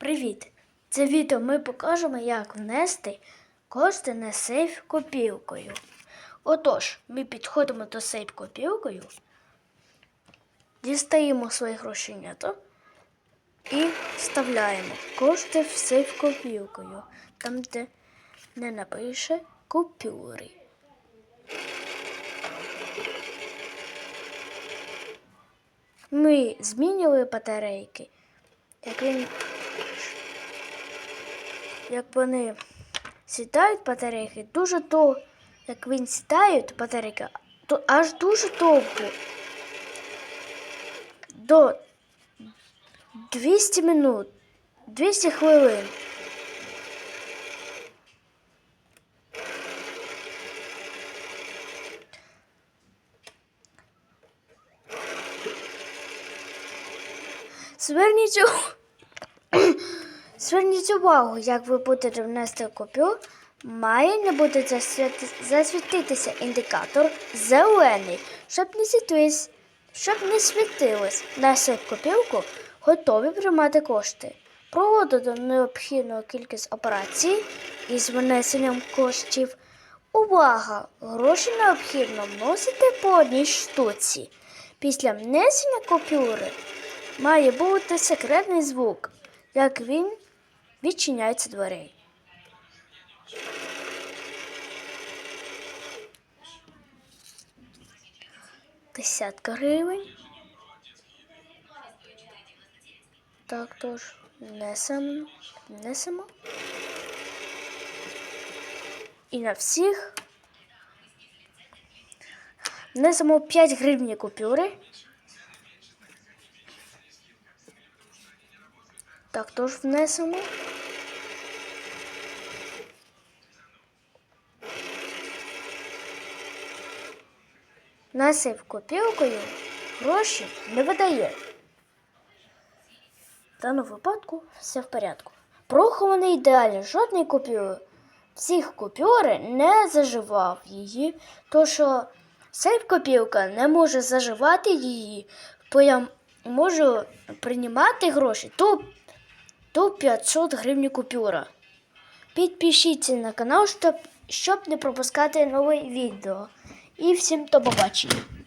Привіт! Це відео ми покажемо, як внести кошти на сейф копілкою. Отож, ми підходимо до сейф копілкою, дістаємо свої грошенята і вставляємо кошти в сейф копілкою, там, де не напише купюри. Ми змінювали батарейки. Як він як вони сідають батарейки, дуже то, як він сідають батарейки, то аж дуже довго. До 200 минут, 200 хвилин. Зверніть увагу. Зверніть увагу, як ви будете внести копію, має не буде засвіти- засвітитися індикатор зелений, щоб не світилось, щоб не світилось. Наша копілку готові приймати кошти. Проводити необхідну кількість операцій із внесенням коштів. Увага! Гроші необхідно вносити по одній штуці. Після внесення купюри має бути секретний звук, як він відчиняється дверей. Десятка гривень. Так, тож несемо, несемо. І на всіх внесемо 5 гривні купюри. Так, тож внесемо. Насип копілкою гроші не видає. В даному випадку все в порядку. Прохований ідеально, жодної купюри. Всіх купюри не заживав її, то що сейф копілка не може заживати її, бо я можу приймати гроші то, то 500 гривень купюра. Підпишіться на канал, щоб, щоб не пропускати нове відео. І всім до побачення.